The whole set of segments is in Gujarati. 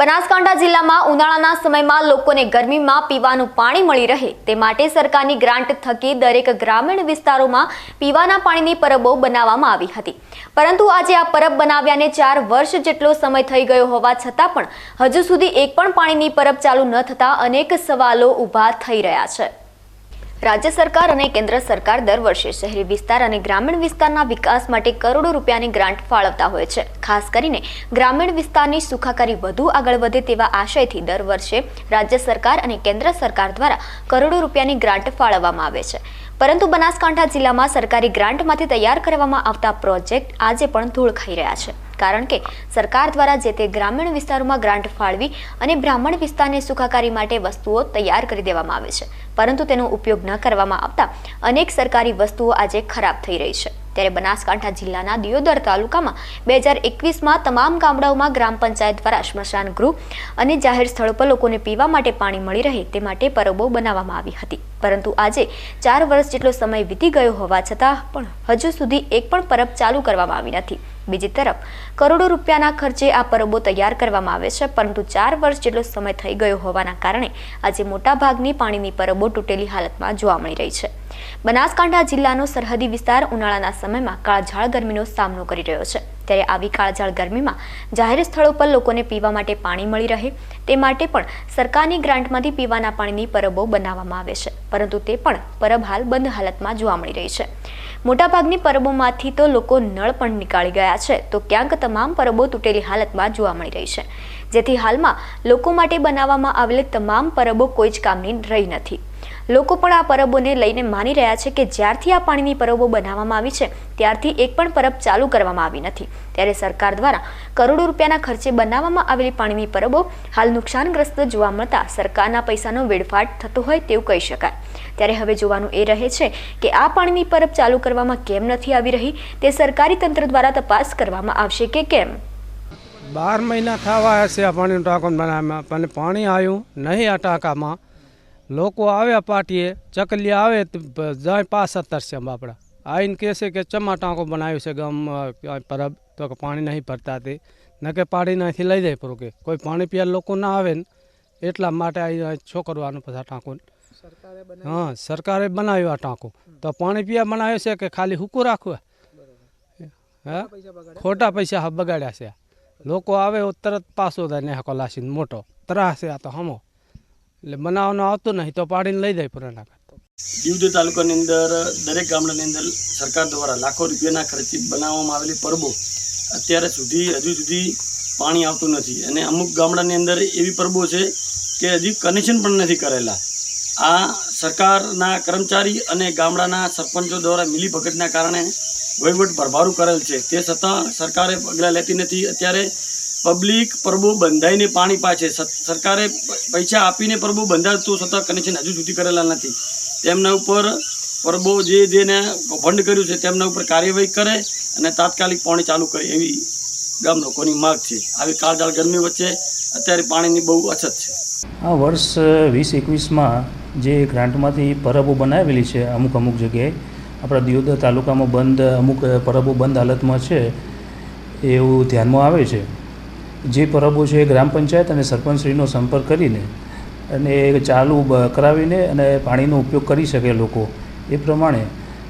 બનાસકાંઠા જિલ્લામાં ઉનાળાના સમયમાં લોકોને ગરમીમાં પીવાનું પાણી મળી રહે તે માટે સરકારની ગ્રાન્ટ થકી દરેક ગ્રામીણ વિસ્તારોમાં પીવાના પાણીની પરબો બનાવવામાં આવી હતી. પરંતુ આજે આ પરબ બનાવ્યાને ચાર વર્ષ જેટલો સમય થઈ ગયો હોવા છતાં પણ હજુ સુધી એક પણ પાણીની પરબ ચાલુ ન થતાં અનેક સવાલો ઊભા થઈ રહ્યા છે. રાજ્ય સરકાર અને કેન્દ્ર સરકાર દર વર્ષે શહેરી વિસ્તાર અને ગ્રામીણ વિસ્તારના વિકાસ માટે કરોડો રૂપિયાની ગ્રાન્ટ ફાળવતા હોય છે. ખાસ કરીને ગ્રામીણ વિસ્તારની સુખાકારી વધુ આગળ વધે તેવા આશયથી દર વર્ષે રાજ્ય સરકાર અને કેન્દ્ર સરકાર દ્વારા કરોડો રૂપિયાની ગ્રાન્ટ ફાળવવામાં આવે છે. પરંતુ બનાસકાંઠા જિલ્લામાં સરકારી ગ્રાન્ટમાંથી તૈયાર કરવામાં આવતા પ્રોજેક્ટ આજે પણ ધૂળ ખાઈ રહ્યા છે. કારણ કે સરકાર દ્વારા જે તે ગ્રામીણ વિસ્તારોમાં ગ્રાન્ટ ફાળવી અને બ્રાહ્મણ વિસ્તારને સુખાકારી માટે વસ્તુઓ તૈયાર કરી દેવામાં આવે છે. પરંતુ તેનો ઉપયોગ ન કરવામાં આવતા અનેક સરકારી વસ્તુઓ આજે ખરાબ થઈ રહી છે. ત્યારે બનાસકાંઠા જિલ્લાના દિયોદર તાલુકામાં બે હજાર એકવીસમાં તમામ ગામડાઓમાં ગ્રામ પંચાયત દ્વારા સ્મશાન ગૃહ અને જાહેર સ્થળો પર લોકોને પીવા માટે પાણી મળી રહે તે માટે પરબો બનાવવામાં આવી હતી. પરંતુ આજે ચાર વર્ષ જેટલો સમય વીતી ગયો હોવા છતાં પણ હજુ સુધી એક પણ પરબ ચાલુ કરવામાં આવી નથી. બીજી તરફ, કરોડો રૂપિયાના ખર્ચે આ પરબો તૈયાર કરવામાં આવે છે, પરંતુ ચાર વર્ષ જેટલો સમય થઈ ગયો હોવાના કારણે આજે મોટાભાગની પાણીની પરબો તૂટેલી હાલતમાં જોવા મળી રહી છે. બનાસકાંઠા જિલ્લાનો સરહદી વિસ્તાર ઉનાળાના સમયમાં કાળઝાળ ગરમીનો સામનો કરી રહ્યો છે. ત્યારે આવી કાળઝાળ ગરમીમાં જાહેર સ્થળો પર લોકોને પીવા માટે પાણી મળી રહે, તે માટે પણ સરકારની ગ્રાન્ટમાંથી પીવાના પાણીની પરબો બનાવવામાં આવે છે, પરંતુ તે પણ પરબ હાલ બંધ હાલતમાં જોવા મળી રહી છે. મોટાભાગની પરબોમાંથી તો લોકો નળ પણ નીકાળી ગયા છે. તો ક્યાંક તમામ પરબો તૂટેલી હાલતમાં જોવા મળી રહી છે. જેથી હાલમાં લોકો માટે બનાવવામાં આવેલી તમામ પરબો કોઈ જ કામની રહી નથી. લોકો પણ આ પરબોને લઈને માની રહ્યા છે કે જ્યારથી આ પાણીની પરબો બનાવવામાં આવી છે, ત્યારથી એક પણ પરબ ચાલુ કરવામાં આવી નથી. ત્યારે સરકાર દ્વારા કરોડો રૂપિયાના ખર્ચે બનાવવામાં આવેલી પાણીની પરબો હાલ નુકસાનગ્રસ્ત જોવા મળતા સરકારના પૈસાનો વેડફાટ થતો હોય તેવું કહી શકાય. ત્યારે હવે જોવાનું એ રહે છે કે આ પાણીની પરબ ચાલુ કરવામાં કેમ નથી આવી રહી, તે સરકારી તંત્ર દ્વારા તપાસ કરવામાં આવશે કે કેમ? બાર મહિના થવા હશે આ પાણીનું ટાંકો બનાવવામાં, પણ પાણી આવ્યું નહીં આ ટાંકામાં. લોકો આવ્યા પાટીએ, ચકલી આવે જાય પાસ તરશે બાપડા આવીને કહેશે કે ચમા ટાંકો બનાવ્યું છે ગામ પરબ, તો કે પાણી નહીં ભરતા તે. ન કે પાણી નાથી લઈ જાય પૂરું કે. કોઈ પાણી પીવા લોકો ના આવે ને, એટલા માટે આવી છોકરવાનું પછી ટાંકો હા સરકારે બનાવ્યો આ ટાંકો. તો પાણી પીવા બનાવ્યો છે કે ખાલી હુકું રાખવું હે? ખોટા પૈસા બગાડ્યા? છે. લોકો આવે તરત પાછો થાય ને હકો લાસીને મોટો. ત્રાસ છે આ તો હમો. એટલે બનાવવાનું આવતું નહીં તો પાડીને લઈ જાય પુરાના દીવદર તાલુકાની અંદર દરેક ગામડાની અંદર સરકાર દ્વારા લાખો રૂપિયાના ખર્ચે બનાવવામાં આવેલી પરબો અત્યારે સુધી હજુ સુધી પાણી આવતું નથી. અને અમુક ગામડાની અંદર એવી પરબો છે કે હજી કનેક્શન પણ નથી કરેલા. આ સરકારના કર્મચારી અને ગામડાના સરપંચો દ્વારા મિલીભગતના કારણે વહીવટ ભરભારું કરેલ છે. તે છતાં સરકારે પગલાં લેતી નથી. અત્યારે પબ્લિક પરબો બંધાઈને પાણી પાછે. સરકારે પૈસા આપીને પરબો બંધાતું છતાં કનેક્શન હજુ સુધી કરેલા નથી. તેમના ઉપર પરબો જે જેને ભંડ કર્યું છે તેમના ઉપર કાર્યવાહી કરે અને તાત્કાલિક પાણી ચાલુ કરે એવી ગામ લોકોની માગ છે. આવી કાળજાળ ગરમી વચ્ચે અત્યારે પાણીની બહુ અછત છે. આ વર્ષ વીસ એકવીસમાં જે ગ્રાન્ટમાંથી પરબો બનાવેલી છે, અમુક અમુક જગ્યાએ, આપણા દિયોદર તાલુકામાં બંધ, અમુક પરબો બંધ હાલતમાં છે, એવું ધ્યાનમાં આવે છે. જે પરબો છે એ ગ્રામ પંચાયત અને સરપંચશ્રીનો સંપર્ક કરીને અને એ ચાલુ કરાવીને અને પાણીનો ઉપયોગ કરી શકે લોકો. એ પ્રમાણે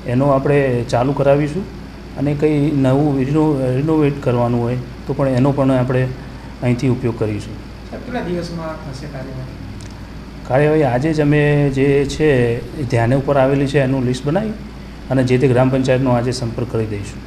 એનો આપણે ચાલુ કરાવીશું અને કંઈ નવું, રિનો, રિનોવેટ કરવાનું હોય તો પણ એનો પણ આપણે અહીંથી ઉપયોગ કરીશું. કેટલા દિવસમાં થશે કાર્યવાહી? કાર્યવાહી આજે જ અમે જે છે એ ધ્યાને ઉપર આવેલી છે, એનું લિસ્ટ બનાવી અને જે તે ગ્રામ પંચાયતનો આજે સંપર્ક કરી દઈશું.